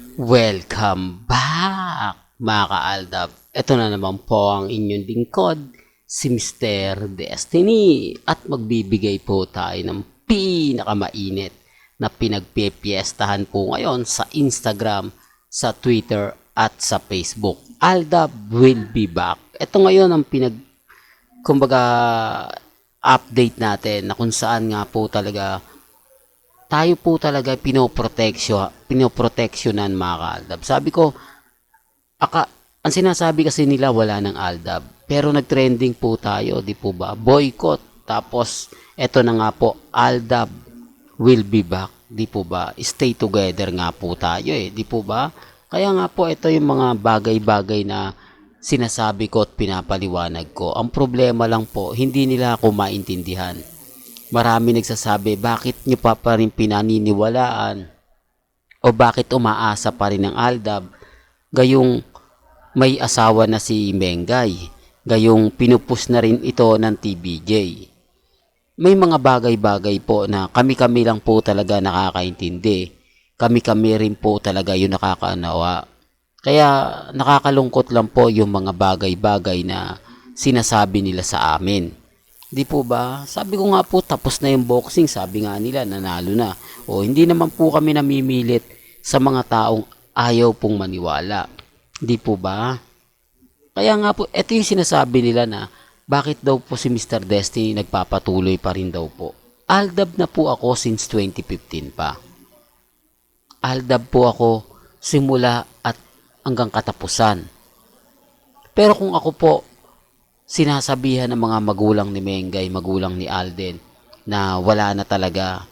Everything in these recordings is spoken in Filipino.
Welcome back, mga kaaldab. Ito na naman po ang inyong lingkod, si Mr. Destiny. At magbibigay po tayo ng pinakamainit na pinagpepiestahan po ngayon sa Instagram, sa Twitter, at sa Facebook. Aldab will be back. Ito ngayon ang pinag, kumbaga, update natin na kung saan nga po talaga tayo po talaga pinoproteksyo, pinoproteksyonan mga kaaldab. Sabi ko, aka, ang sinasabi kasi nila wala ng aldab. Pero nagtrending po tayo, di po ba? Boycott. Tapos, eto na nga po, aldab will be back. Di po ba? Stay together nga po tayo eh. Di po ba? Kaya nga po, ito yung mga bagay-bagay na sinasabi ko at pinapaliwanag ko. Ang problema lang po, hindi nila ako maintindihan marami nagsasabi, bakit nyo pa pa rin pinaniniwalaan? O bakit umaasa pa rin ng Aldab? Gayong may asawa na si Mengay. Gayong pinupus na rin ito ng TBJ. May mga bagay-bagay po na kami-kami lang po talaga nakakaintindi. Kami-kami rin po talaga yung nakakaanawa. Kaya nakakalungkot lang po yung mga bagay-bagay na sinasabi nila sa amin. Di po ba? Sabi ko nga po, tapos na yung boxing. Sabi nga nila, nanalo na. O hindi naman po kami namimilit sa mga taong ayaw pong maniwala. Di po ba? Kaya nga po, ito yung sinasabi nila na bakit daw po si Mr. Destiny nagpapatuloy pa rin daw po. Aldab na po ako since 2015 pa. Aldab po ako simula at hanggang katapusan. Pero kung ako po sinasabihan ng mga magulang ni Mengay, magulang ni Alden, na wala na talaga,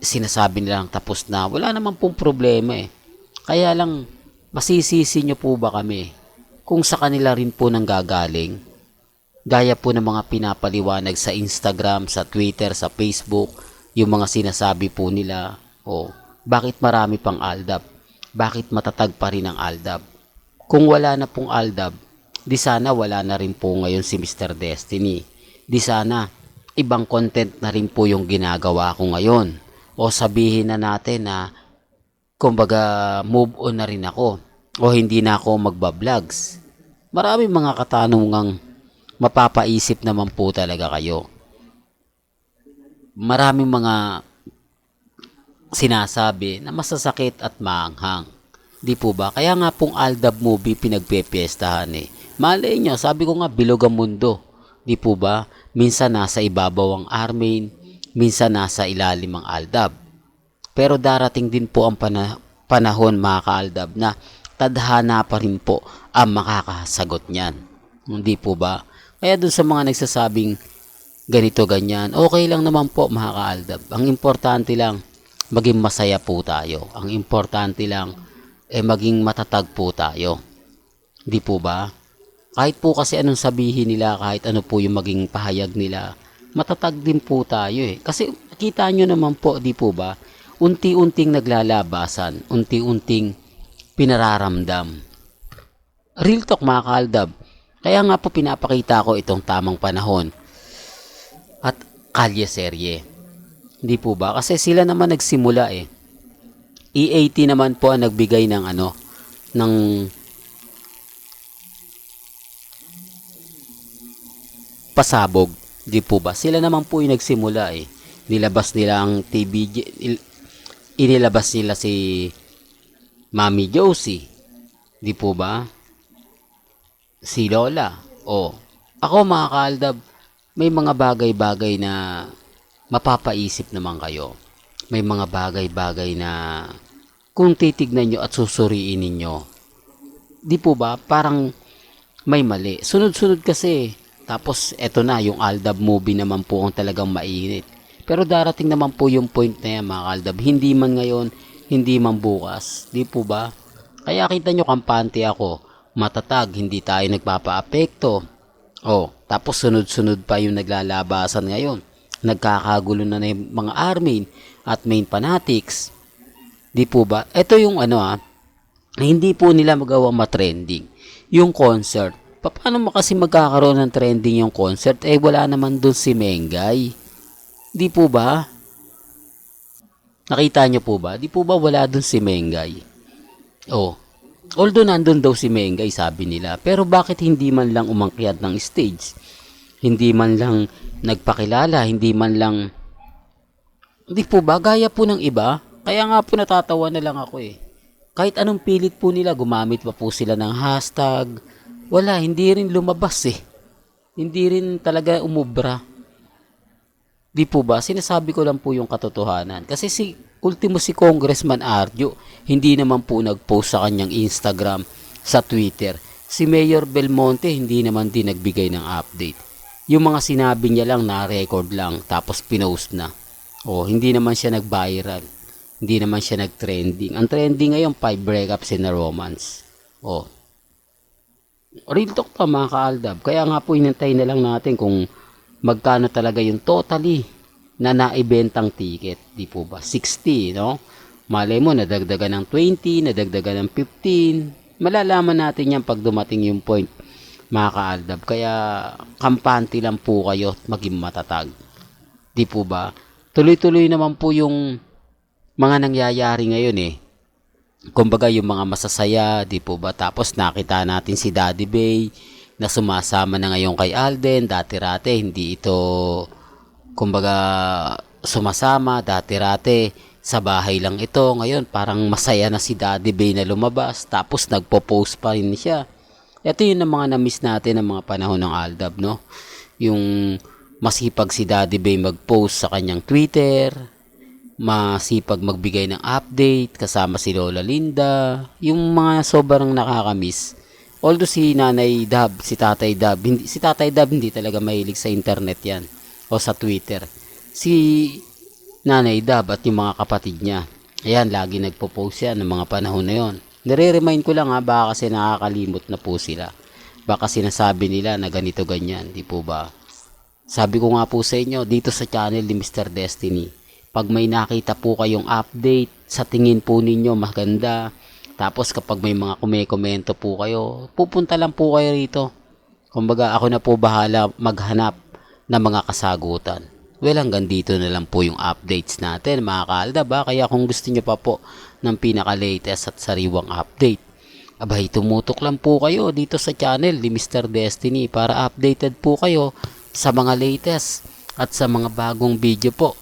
sinasabi nilang tapos na, wala naman pong problema eh. Kaya lang, masisisi nyo po ba kami kung sa kanila rin po nang gagaling? Gaya po ng mga pinapaliwanag sa Instagram, sa Twitter, sa Facebook, yung mga sinasabi po nila, o oh, bakit marami pang Aldab? Bakit matatag pa rin ang Aldab? Kung wala na pong Aldab, di sana wala na rin po ngayon si Mr. Destiny. Di sana ibang content na rin po yung ginagawa ko ngayon. O sabihin na natin na kumbaga move on na rin ako o hindi na ako magba-vlogs. Marami mga katanungang mapapaisip naman po talaga kayo. Maraming mga sinasabi na masasakit at maanghang. Di po ba? Kaya nga pong Aldab movie pinagpepiestahan eh. Malay nyo, sabi ko nga, bilog ang mundo. Di po ba? Minsan nasa ibabaw ang Armain, minsan nasa ilalim ang Aldab. Pero darating din po ang pana- panahon mga kaaldab na tadhana pa rin po ang makakasagot niyan. Hindi po ba? Kaya doon sa mga nagsasabing ganito ganyan, okay lang naman po mga kaaldab. Ang importante lang, maging masaya po tayo. Ang importante lang, eh maging matatag po tayo. Di po ba? Kahit po kasi anong sabihin nila, kahit ano po yung maging pahayag nila, matatag din po tayo eh. Kasi kita nyo naman po, di po ba? Unti-unting naglalabasan, unti-unting pinararamdam. Real talk mga kaaldab. Kaya nga po pinapakita ko itong tamang panahon. At kalye serye. Hindi po ba? Kasi sila naman nagsimula eh. E80 naman po ang nagbigay ng ano, ng pasabog. Di po ba? Sila naman po yung nagsimula eh. Nilabas nila ang TBJ, inilabas nila si Mami Josie. Di po ba? Si Lola. O, ako mga kaaldab, may mga bagay-bagay na mapapaisip naman kayo. May mga bagay-bagay na kung titignan nyo at susuriin ninyo, di po ba, parang may mali. Sunod-sunod kasi, tapos eto na, yung Aldab movie naman po ang talagang mainit. Pero darating naman po yung point na yan mga Aldab. Hindi man ngayon, hindi man bukas. Di po ba? Kaya kita nyo kampante ako. Matatag, hindi tayo nagpapa-apekto. Oh, tapos sunod-sunod pa yung naglalabasan ngayon. Nagkakagulo na na yung mga army at main fanatics. Di po ba? Ito yung ano ah, hindi po nila magawa matrending. Yung concert, paano mo kasi magkakaroon ng trending yung concert? Eh, wala naman dun si Mengay. Di po ba? Nakita nyo po ba? Di po ba wala dun si Mengay? Oh. Although nandun daw si Mengay, sabi nila. Pero bakit hindi man lang umangkyat ng stage? Hindi man lang nagpakilala, hindi man lang... Hindi po ba? Gaya po ng iba. Kaya nga po natatawa na lang ako eh. Kahit anong pilit po nila, gumamit pa po sila ng hashtag. Wala, hindi rin lumabas eh. Hindi rin talaga umubra. Di po ba? Sinasabi ko lang po yung katotohanan. Kasi si ultimo si Congressman Arjo, hindi naman po nag-post sa kanyang Instagram, sa Twitter. Si Mayor Belmonte hindi naman din nagbigay ng update. Yung mga sinabi niya lang na record lang tapos pinost na. O hindi naman siya nag-viral. Hindi naman siya nag-trending. Ang trending ngayon, 5 breakups in a romance. O. Real talk pa mga kaaldab. Kaya nga po inantay na lang natin kung magkano talaga yung totally na naibentang ticket. Di po ba? 60, no? Malay mo, nadagdagan ng 20, nadagdagan ng 15. Malalaman natin yan pag dumating yung point, mga kaaldab. Kaya, kampante lang po kayo at maging matatag. Di po ba? Tuloy-tuloy naman po yung mga nangyayari ngayon eh. Kumbaga yung mga masasaya, di po ba? Tapos nakita natin si Daddy Bay na sumasama na ngayon kay Alden. Dati-rate, hindi ito kumbaga sumasama. Dati-rate sa bahay lang ito. Ngayon parang masaya na si Daddy Bay na lumabas. Tapos nagpo-post pa rin siya. Ito yun ang mga na-miss natin ng mga panahon ng Aldab no? Yung masipag si Daddy Bay mag-post sa kanyang Twitter masipag magbigay ng update kasama si Lola Linda yung mga sobrang nakakamiss although si Nanay Dab si Tatay Dab hindi, si Tatay Dab hindi talaga mahilig sa internet yan o sa Twitter. Si Nanay Dab at yung mga kapatid niya. Ayan, lagi nagpo-post yan ng mga panahon na yon. Nire-remind ko lang ha, baka kasi nakakalimot na po sila. Baka sinasabi nila na ganito ganyan, di po ba? Sabi ko nga po sa inyo, dito sa channel ni Mr. Destiny, pag may nakita po kayong update, sa tingin po ninyo maganda, tapos kapag may mga kumekomento po kayo, pupunta lang po kayo rito. Kumbaga ako na po bahala maghanap na mga kasagutan. Well, hanggang dito na lang po yung updates natin mga kaalda ba? Kaya kung gusto nyo pa po ng pinaka-latest at sariwang update, abay tumutok lang po kayo dito sa channel ni Mr. Destiny para updated po kayo sa mga latest at sa mga bagong video po